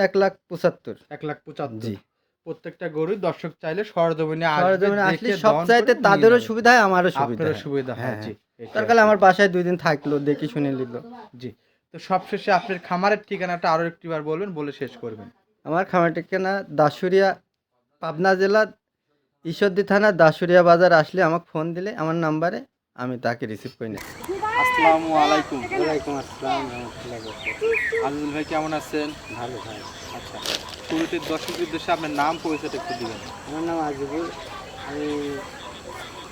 এক লাখ পঁচাত্তর। এক লাখ পঁচাত্তর। জি। প্রত্যেকটা গরু দর্শক চাইলে সরজমিনে সরজমিনে আসলে সব চাইতে তাদেরও সুবিধা হয় আমারও সুবিধা আপনারও সুবিধা হ্যাঁ, জি হ্যাঁ। তার কালে আমার বাসায় দুই দিন থাকল দেখি শুনে নিল। জি তো সবশেষে আপনার খামারের ঠিকানাটা আরও একটিবার বলবেন বলে শেষ করবেন। আমার খামার ঠিকানা দাসুরিয়া পাবনা জেলা ঈশ্বরদী থানা দাসুরিয়া বাজার। আসলে আমাকে ফোন দিলে আমার নাম্বারে আমি তাকে রিসিভ করে নিই আসসালামু আলাইকুম। ওয়ালাইকুম আসসালাম রহমতুল্লাহ আজিজুল ভাই কেমন আছেন? ভালো ভাই আচ্ছা শুরুতে দর্শকদের উদ্দেশ্যে আপনার নাম পরিচয়টা একটু দিবেন। আমার নাম আজিবুল। আমি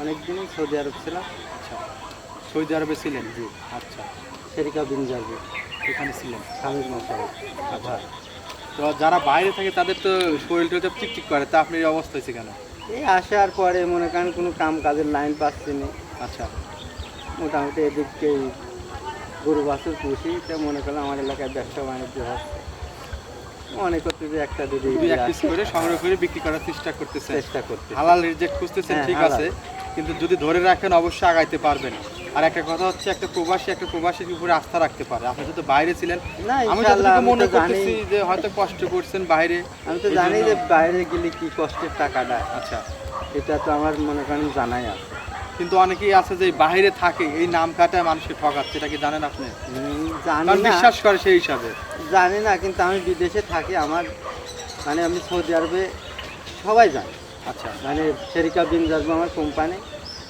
অনেকদিনই সৌদি আরব ছিলাম। আচ্ছা সৌদি আরবে ছিলেন? জি। আচ্ছা। শেরিকা বিন জার্বি এখানে ছিলেন? স্বামীর মশাই আচ্ছা। তো যারা বাইরে থাকে তাদের তো শরীর টরীর চিকচিক করে তা আপনার এই অবস্থা হয়েছে কেন? এই আসার পরে মনে করেন কোনো কাম কাজের লাইন পাচ্ছি না। আচ্ছা। মোটামুটি এদিকে গরু বাছুর পুষি তা মনে করলাম আমার এলাকায় ব্যবসা বাণিজ্য হচ্ছে। মনে করতে যে একটা দুদি দুই এক পিস করে সংগ্রহ করে বিক্রি করার চেষ্টা করতেছেন। চেষ্টা করতে হালাল রিজেক্ট খুঁজতেছেন হ্যাঁ, ঠিক আছে। কিন্তু যদি ধরে রাখেন অবশ্যই আগাইতে পারবেন। আর একটা কথা হচ্ছে একটা প্রবাসী একটা প্রবাসীর উপরে আস্থা রাখতে পারে। আপনি যদি বাইরে ছিলেন আমি যতটুকু মনে করতেছি যে হয়তো কষ্ট করছেন বাইরে আমি তো জানি যে বাইরে গেলে কি কষ্টের টাকাটা। আচ্ছা। এটা তো আমার মনে করেন জানাই আছে। কিন্তু অনেকেই আছে যে বাইরে থাকে এই নাম কাটায় মানুষকে ঠকাচ্ছে এটা কি জানেন আপনি? হুম, জানি না। বিশ্বাস করে সেই হিসাবে। জানি না কিন্তু আমি বিদেশে থাকি আমার মানে আমি সৌদি আরবে সবাই জানে। আচ্ছা। মানে শেরিকা বিন জাজবো আমার কোম্পানি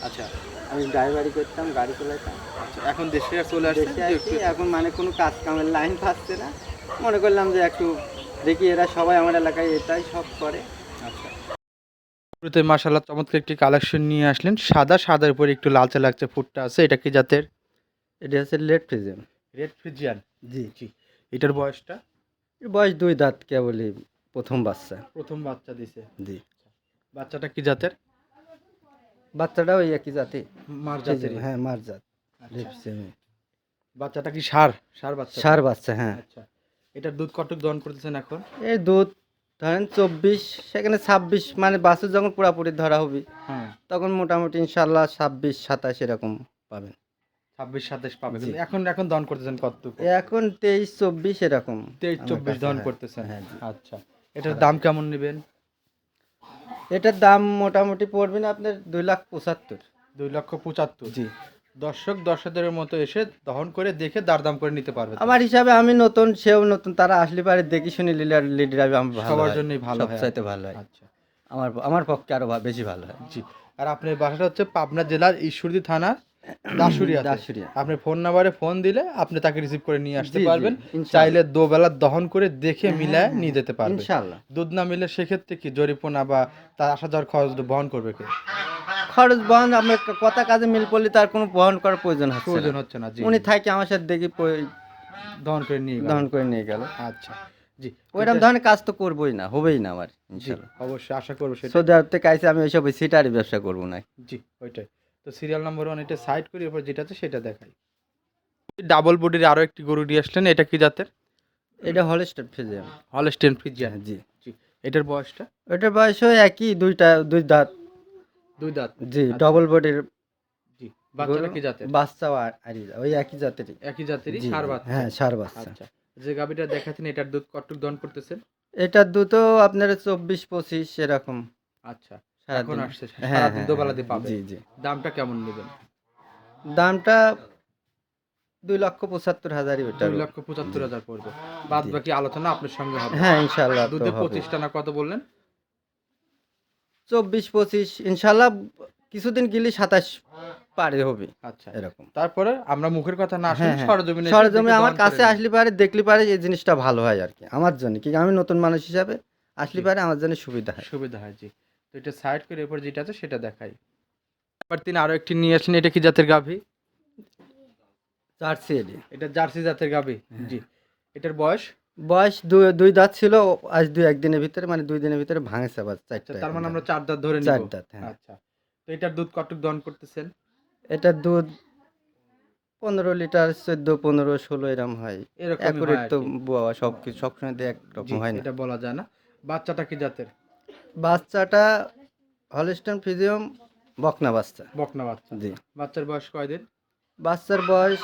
আচ্ছা। আমি ড্রাইভারি করতাম গাড়ি চালাইতাম আচ্ছা এখন দেশে চলে আসছে এখন মানে কোনো কাজ কামের লাইন পাচ্ছে না। মনে করলাম যে একটু দেখি এরা সবাই আমার এলাকায় এটাই সব করে। আচ্ছা। শুরুতে মাশাল্লাহ চমৎকার একটি কালেকশন নিয়ে আসলেন। সাদা সাদার উপরে একটু লালচে লাগছে ফুটটা আছে। এটা কি জাতের? এটা হচ্ছে লেট প্রিজেম রেড ফ্রিজিয়ান জি। জি। এটার বয়সটা? এর বয়স দুই দাঁত কেবলই প্রথম বাচ্চা। প্রথম বাচ্চা দিছে? জি। বাচ্চাটা কি জাতের? বাচ্চাটা ওই একই জাতি। মার জাতের হ্যাঁ মার জাত। আচ্ছা। বাচ্চাটা কি সার? সার বাচ্চা? সার বাচ্চা হ্যাঁ। আচ্ছা। এটার দুধ কটক দহন করতেছেন এখন? এই দুধ ধরেন চব্বিশ সেখানে ছাব্বিশ মানে বাছুর যখন পুরাপুরি ধরা হবে হ্যাঁ। তখন মোটামুটি ইনশাল্লাহ ছাব্বিশ সাতাশ এরকম পাবেন। ছাব্বিশ সাতাশ পাবে জি। কিন্তু এখন এখন দহন করতেছেন কতটুকু? এখন তেইশ চব্বিশ এরকম। তেইশ চব্বিশ হ্যাঁ। করতেছেন। হ্যাঁ, আচ্ছা। এটার দাম কেমন নেবেন? এটার দাম মোটামুটি পড়বে না আপনার দুই লাখ পঁচাত্তর। দুই লক্ষ পঁচাত্তর। জি। দর্শক দর্শকদের মতো এসে দহন করে দেখে দারদাম করে নিতে পারবে আমার হিসাবে আমি নতুন সেও নতুন তারা আসলে পারে দেখি শুনে লিডার লিডার আমি ভালো সবার। জন্যই ভালো হয়। সবচাইতে ভালো হয়। আচ্ছা। আমার আমার পক্ষে আরও বেশি ভালো হয়। জি। আর আপনার বাসাটা হচ্ছে পাবনা জেলার ঈশ্বরদী থানার দাসুরিয়া দাসুরিয়া আপনি ফোন নাম্বারে ফোন দিলে আপনি তাকে রিসিভ করে নিয়ে আসতে পারবেন। ইনশাআল্লাহ। চাইলে দোবেলা দহন করে দেখে মিলায় হ্যাঁ, নিয়ে যেতে পারবেন ইনশাল্লাহ। দুধ না মিলে সেক্ষেত্রে কি জরিপনা বা তার আসা যাওয়ার খরচ বহন করবে কে? খরচ বহন আপনার কথা কাজে মিল পড়লে তার কোনো বহন করার প্রয়োজন হচ্ছে প্রয়োজন হচ্ছে না উনি থাকে আমার সাথে দেখি দহন করে নিয়ে দহন করে নিয়ে গেল। আচ্ছা জি। ওইরকম ধরনের কাজ তো করবোই না হবেই না আমার অবশ্যই আশা করব সেটা সৌদি আরব থেকে আইসি আমি ওইসব সিটারি ব্যবসা করব না। জি ওইটাই। তো সিরিয়াল নাম্বার ওয়ান এটা সাইড করি এরপর যেটা আছে সেটা দেখাই। ডাবল বডির আরও একটি গরু নিয়ে আসলেন এটা কি জাতের? এটা হলস্টার ফিজিয়াম হলস্টেন ফ্রিজিয়ান জি। জি এটার বয়সটা? ওটার বয়সও একই দুইটা দুই দাঁত। দুই দাঁত। জি আচ্ছা। ডবল বডির জি বাচ্চাটা কি জাতের? বাচ্চাও আর- ওই একই জাতেরই। একই জাতেরই সার বাচ্চা। হ্যাঁ সার বাচ্চা। আচ্ছা। যে গাবিটা দেখাচ্ছেন এটার দুধ কতটুকু দহন করতেছেন? এটার দুটো আপনার চব্বিশ পঁচিশ এরকম। আচ্ছা। এখন আসছে হ্যাঁ, সারাদিন হ্যাঁ, দোবেলাতে হ্যাঁ, পাবে। জি জি। দামটা কেমন নেবেন? দামটা দুই লক্ষ পঁচাত্তর হাজারই ওটা দুই লক্ষ পঁচাত্তর হাজার পড়বে। বাদ বাকি আলোচনা আপনার সঙ্গে হবে। হ্যাঁ ইনশাল্লাহ দুধে। পঁচিশটা না কত বললেন? চব্বিশ পঁচিশ ইনশাল্লাহ কিছুদিন গেলে সাতাশ পারে হবে আচ্ছা। এরকম। তারপরে আমরা মুখের কথা না শুনে হ্যাঁ, হ্যাঁ। সরজমিনে আমার কাছে আসলে পারে দেখলে পারে এই জিনিসটা ভালো হয় আর কি আমার জন্য। কি আমি নতুন মানুষ হিসাবে আসলে পারে আমার জন্য সুবিধা হয়। সুবিধা হয় জি। তো এটা সাইড করে এরপর যেটা আছে সেটা দেখাই। এবার তিনি আরও একটি নিয়ে আসলেন এটা কি জাতের গাভী? জার্সি এটা জার্সি জাতের গাভী হ্যাঁ। জি। এটার বয়স? বয়স দুই দুই দাঁত ছিল আজ দুই একদিনের ভিতরে মানে দুই দিনের ভিতরে ভাঙেছে আবার আচ্ছা চারটা তার মানে আমরা চার দাঁত ধরে চার নিব দাঁত হ্যাঁ। আচ্ছা তো এটার দুধ কতটুকু দহন করতেছেন? এটার দুধ পনেরো লিটার চোদ্দ পনেরো ষোলো এরম হয়। এরকম তো বাবা সব কিছু সবসময় একরকম হয় না। এটা বলা যায় না। বাচ্চাটা কি জাতের? বাচ্চাটা হলিস্টন ফিজিয়াম বকনা বাচ্চা। বকনা বাচ্চা। জি। বাচ্চার বয়স কয়দিন? বাচ্চার বয়স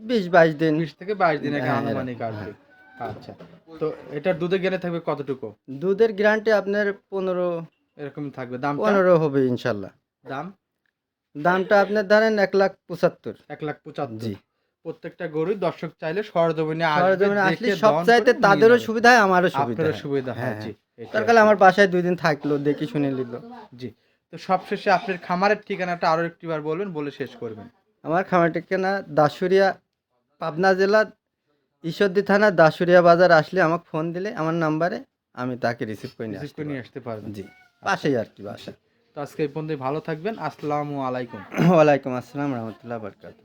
বিশ বাইশ দিন। বিশ থেকে বাইশ দিন আগে হ্যাঁ, আনুমানিক কি আচ্ছা। তো এটার দুধের জ্ঞানে থাকবে কতটুকু? দুধের গ্যারান্টি আপনার পনেরো এরকম থাকবে। দাম পনেরো হবে ইনশাল্লাহ। দাম? দামটা আপনার ধরেন এক লাখ পঁচাত্তর। এক লাখ পঁচাত্তর। জি। প্রত্যেকটা গরুই দর্শক চাইলে সরজমিনে সরজমিনে আসলে সব চাইতে তাদেরও সুবিধা হয় আমারও সুবিধা আপনারও সুবিধা হয় হ্যাঁ, জি। এটাই তার কালে আমার বাসায় দুই দিন থাকল দেখি শুনে নিল। জি। তো সবশেষে আপনার খামারের ঠিকানাটা আরও একটিবার বলবেন বলে শেষ করবেন। আমার খামার ঠিকানা দাসুরিয়া পাবনা জেলার ঈশ্বরদী থানার দাসুরিয়া বাজার আসলে আমাকে ফোন দিলে আমার নাম্বারে আমি তাকে রিসিভ করে নিয়ে রিসিভ আসতে করে নিয়ে আসতে পারবেন। জি পাশেই আর কি বাসা তো আজকে এই পর্যন্ত ভালো থাকবেন। আসসালামু আলাইকুম। ওয়ালাইকুম আসসালাম রহমতুল্লাহ বরকাত